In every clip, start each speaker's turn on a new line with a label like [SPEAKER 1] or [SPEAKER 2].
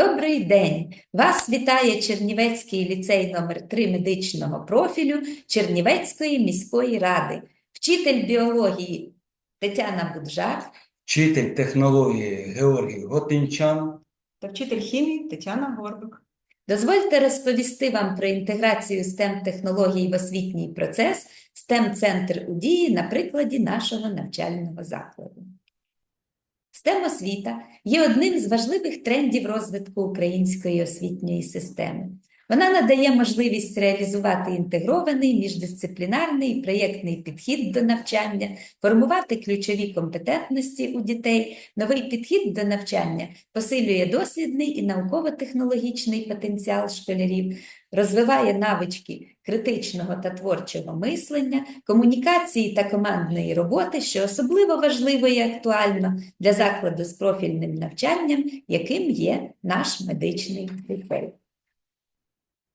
[SPEAKER 1] Добрий день! Вас вітає Чернівецький ліцей номер 3 медичного профілю Чернівецької міської ради, вчитель біології Тетяна Буджак
[SPEAKER 2] Вчитель технології Георгій Готинчан.
[SPEAKER 3] та вчитель хімії Тетяна Горбик.
[SPEAKER 1] Дозвольте розповісти вам про інтеграцію STEM технологій в освітній процес STEM Центр у дії на прикладі нашого навчального закладу. STEM освіта є одним з важливих трендів розвитку української освітньої системи. Вона надає можливість реалізувати інтегрований міждисциплінарний проєктний підхід до навчання, формувати ключові компетентності у дітей. Новий підхід до навчання посилює дослідний і науково-технологічний потенціал школярів, розвиває навички критичного та творчого мислення, комунікації та командної роботи, що особливо важливо і актуально для закладу з профільним навчанням, яким є наш медичний ліцей.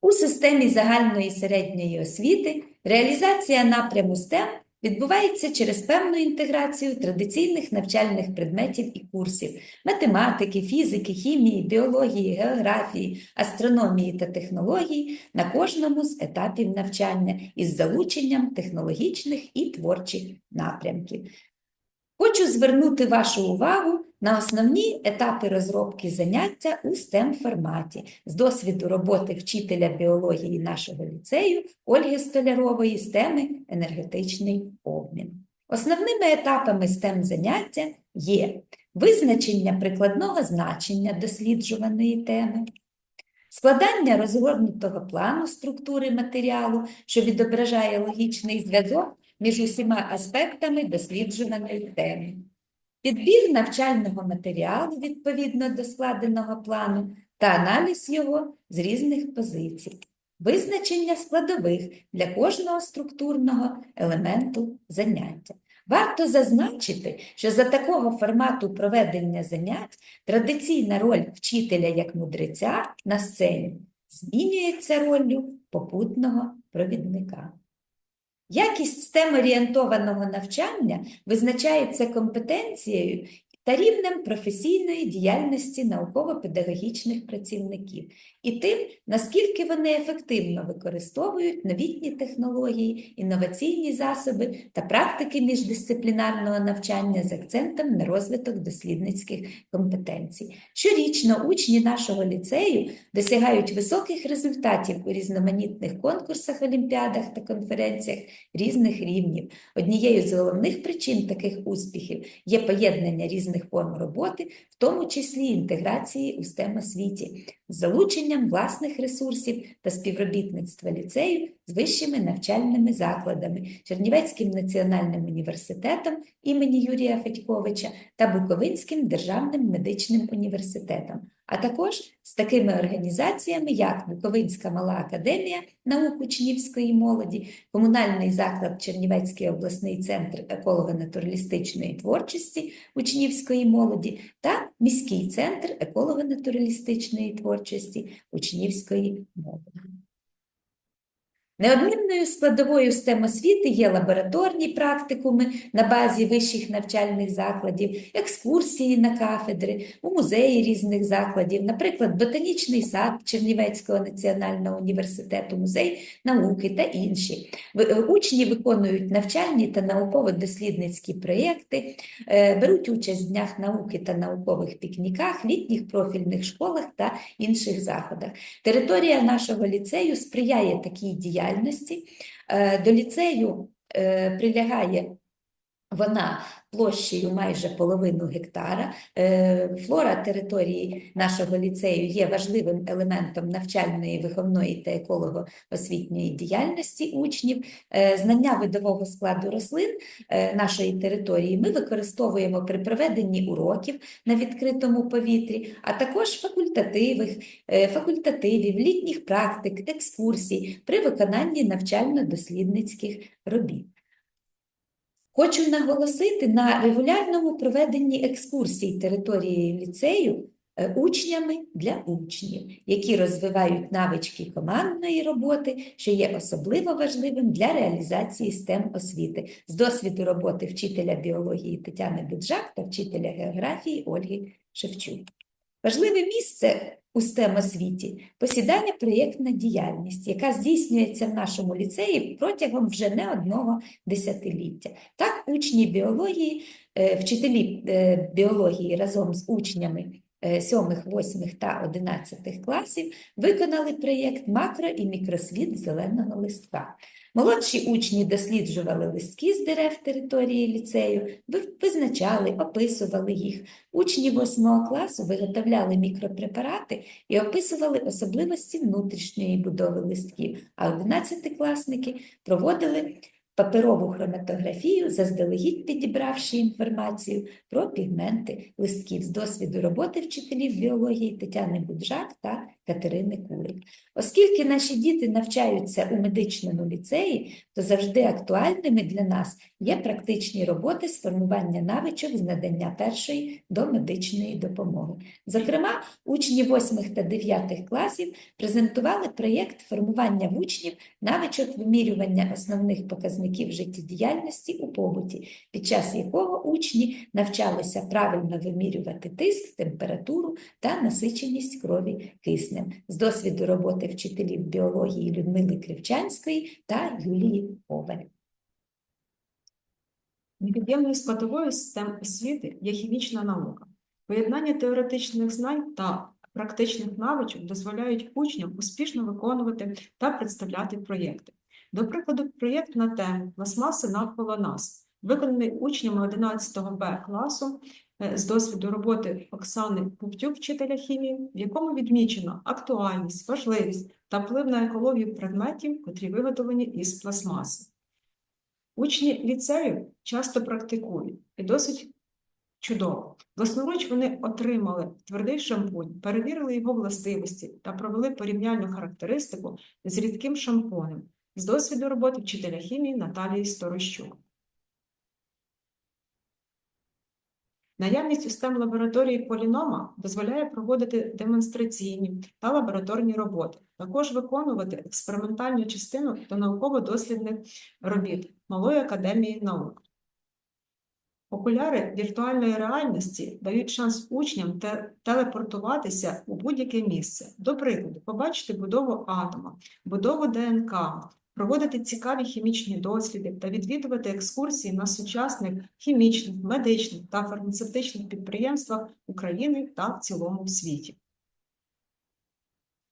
[SPEAKER 1] У системі загальної середньої освіти реалізація напряму STEM відбувається через певну інтеграцію традиційних навчальних предметів і курсів математики, фізики, хімії, біології, географії, астрономії та технологій на кожному з етапів навчання із залученням технологічних і творчих напрямків. Хочу звернути вашу увагу на основні етапи розробки заняття у STEM форматі з досвіду роботи вчителя біології нашого ліцею Ольги Столярової з теми енергетичний обмін. Основними етапами STEM заняття є визначення прикладного значення досліджуваної теми, складання розгорнутого плану структури матеріалу, що відображає логічний зв'язок між усіма аспектами досліджуваної теми. Підбір навчального матеріалу відповідно до складеного плану та аналіз його з різних позицій. Визначення складових для кожного структурного елементу заняття. Варто зазначити, що за такого формату проведення занять традиційна роль вчителя як мудреця на сцені змінюється роллю попутного провідника. Якість STEM-орієнтованого навчання визначається компетенцією та рівнем професійної діяльності науково-педагогічних працівників і тим, наскільки вони ефективно використовують новітні технології, інноваційні засоби та практики міждисциплінарного навчання з акцентом на розвиток дослідницьких компетенцій. Щорічно учні нашого ліцею досягають високих результатів у різноманітних конкурсах, олімпіадах та конференціях різних рівнів. Однією з головних причин таких успіхів є поєднання різних форм роботи, в тому числі інтеграції у STEM освіті, з залученням власних ресурсів та співробітництва ліцею з вищими навчальними закладами, Чернівецьким національним університетом імені Юрія Федьковича та Буковинським державним медичним університетом, а також з такими організаціями, як Буковинська мала академія наук учнівської молоді, комунальний заклад Чернівецький обласний центр еколого-натуралістичної творчості учнівської молоді та міський центр еколого-натуралістичної творчості учнівської молоді. Неодмінною складовою STEM освіти є лабораторні практикуми на базі вищих навчальних закладів, екскурсії на кафедри, у музеї різних закладів, наприклад, Ботанічний сад Чернівецького національного університету, музей науки та інші. Е, Учні виконують навчальні та науково-дослідницькі проєкти, е, беруть участь в днях науки та наукових пікніках, літніх профільних школах та інших заходах. Територія нашого ліцею сприяє такій діяльності. Е, До ліцею е, прилягає вона площею майже половину гектара. Е, Флора території нашого ліцею є важливим елементом навчальної, виховної та еколого-освітньої діяльності учнів. Е, Знання видового складу рослин е, нашої території ми використовуємо при проведенні уроків на відкритому повітрі, а також факультативів, факультативів, літніх практик, екскурсій при виконанні навчально-дослідницьких робіт. Хочу наголосити на регулярному проведенні екскурсій території ліцею е, учнями для учнів, які розвивають навички командної роботи, що є особливо важливим для реалізації STEM освіти з досвіду роботи вчителя біології Тетяни Буджак та вчителя географії Ольги Шевчук. Важливе місце у STEM освіті посідає проєктна діяльність, яка здійснюється в нашому ліцеї протягом вже не одного десятиліття. Так, учні біології, е, вчителі е, біології разом з учнями 7, 8 та 11 класів виконали проєкт «Макро і мікросвіт зеленого листка». Молодші учні досліджували листки з дерев території ліцею, визначали, описували їх. Учні 8 класу виготовляли мікропрепарати і описували особливості внутрішньої будови листків, а 11-класники проводили паперову хроматографію, заздалегідь підібравши інформацію про пігменти листків з досвіду роботи вчителів біології Тетяни Буджак та Катерини Курик. Оскільки наші діти навчаються у медичному ліцеї, то завжди актуальними для нас є практичні роботи з формування навичок з надання першої домедичної допомоги. Зокрема, учні 8 та 9 класів презентували проєкт формування в учнів навичок вимірювання основних показників життєдіяльності у побуті, під час якого учні навчалися правильно вимірювати тиск, температуру та насиченість крові киснем з досвіду роботи вчителів біології Людмили Кривчанської та Юлії Коваль.
[SPEAKER 3] Невід'ємною складовою STEM освіти є хімічна наука. Поєднання теоретичних знань та практичних навичок дозволяють учням успішно виконувати та представляти проєкти. До прикладу, проєкт на тему «Пластмаси навколо нас», виконаний учнями 11 Б класу е, з досвіду роботи Оксани Пуптюк, вчителя хімії, в якому відмічено актуальність, важливість та вплив на екологію предметів, котрі виготовлені із пластмаси. Учні ліцею часто практикують і досить чудово. Власноруч вони отримали твердий шампунь, перевірили його властивості та провели порівняльну характеристику з рідким шампунем з досвіду роботи вчителя хімії Наталії Сторощук. Наявність у STEM лабораторії полінома дозволяє проводити демонстраційні та лабораторні роботи, також виконувати експериментальну частину та науково-дослідних робіт Малої академії наук. Окуляри віртуальної реальності дають шанс учням те- телепортуватися у будь-яке місце. До прикладу, побачити будову атома, будову ДНК, проводити цікаві хімічні досліди та відвідувати екскурсії на сучасних хімічних, медичних та фармацевтичних підприємствах України та в цілому світі.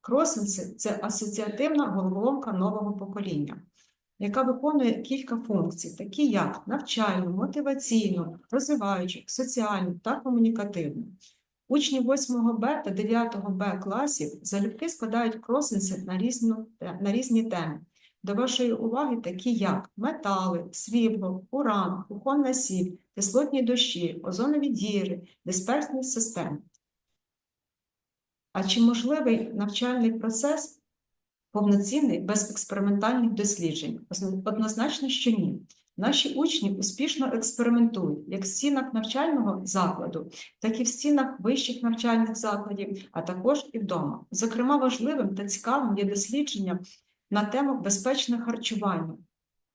[SPEAKER 3] Кросенси – це асоціативна головоломка нового покоління, яка виконує кілька функцій, такі як навчальну, мотиваційну, розвиваючу, соціальну та комунікативну. Учні 8 Б та 9 Б класів залюбки складають кросенси на, на різні теми. До вашої уваги такі як метали, срібло, уран, кухонна сіль, кислотні дощі, озонові діри, дисперсні системи. А чи можливий навчальний процес повноцінний без експериментальних досліджень? Однозначно, що ні. Наші учні успішно експериментують як в стінах навчального закладу, так і в стінах вищих навчальних закладів, а також і вдома. Зокрема, важливим та цікавим є дослідження на тему безпечне харчування,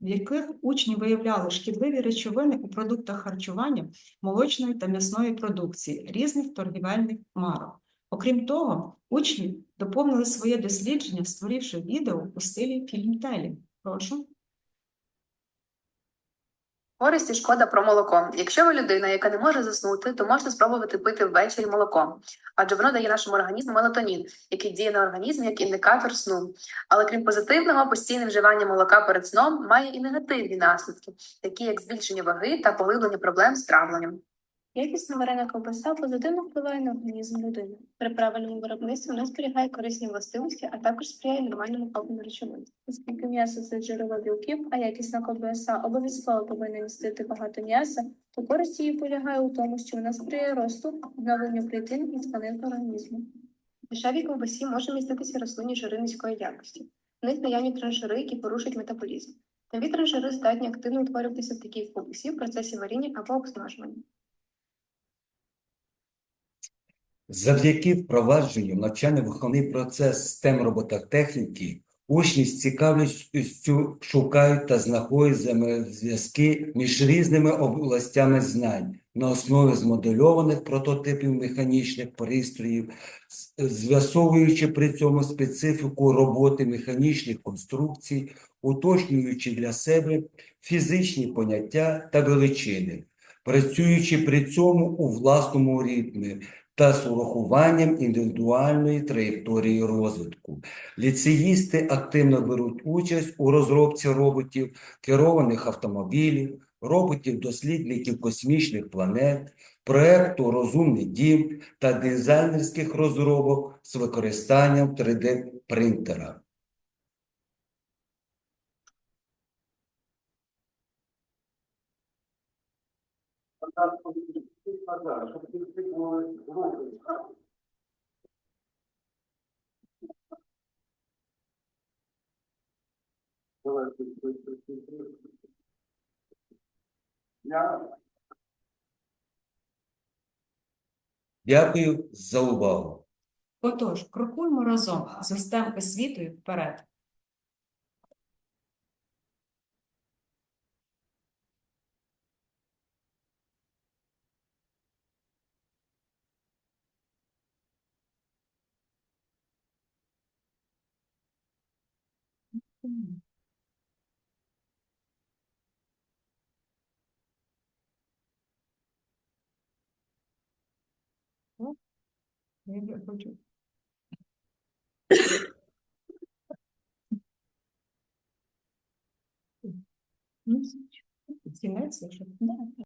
[SPEAKER 3] в яких учні виявляли шкідливі речовини у продуктах харчування молочної та м'ясної продукції різних торгівельних марок. Окрім того, учні доповнили своє дослідження, створивши відео у стилі фільмтелі. Прошу.
[SPEAKER 4] Користь і шкода про молоко. Якщо ви людина, яка не може заснути, то можна спробувати пити ввечері молоко, адже воно дає нашому організму мелатонін, який діє на організм як індикатор сну. Але крім позитивного, постійне вживання молока перед сном має і негативні наслідки, такі як збільшення ваги та поглиблення проблем з травленням.
[SPEAKER 5] Якісна варена ковбаса позитивно впливає на організм людини. При правильному виробництві вона зберігає корисні властивості, а також сприяє нормальному обміну речовин. Оскільки м'ясо це джерело білків, а якісна ковбаса обов'язково повинна містити багато м'яса, то користь її полягає у тому, що вона сприяє росту, відновленню клітин і тканин організму. В дешевій ковбасі може міститися рослинні жири низької якості. В них наявні транжири, які порушують метаболізм. Нові транжири здатні активно утворюватися в такій ковбасі в процесі варіння або обсмажування.
[SPEAKER 2] Завдяки впровадженню навчально-виховний процес STEM робототехніки учні з цікавістю шукають та знаходять взаємозв'язки між різними областями знань, на основі змодельованих прототипів механічних пристроїв, з- з'ясовуючи при цьому специфіку роботи механічних конструкцій, уточнюючи для себе фізичні поняття та величини, працюючи при цьому у власному ритмі та з урахуванням індивідуальної траєкторії розвитку. Ліцеїсти активно беруть участь у розробці роботів, керованих автомобілів, роботів-дослідників космічних планет, проекту Розумний дім та дизайнерських розробок з використанням 3D-принтера. Дякую за увагу.
[SPEAKER 3] Отож, крокуємо разом з STEM освітою вперед. Я хочу. Ну, Цінець, що?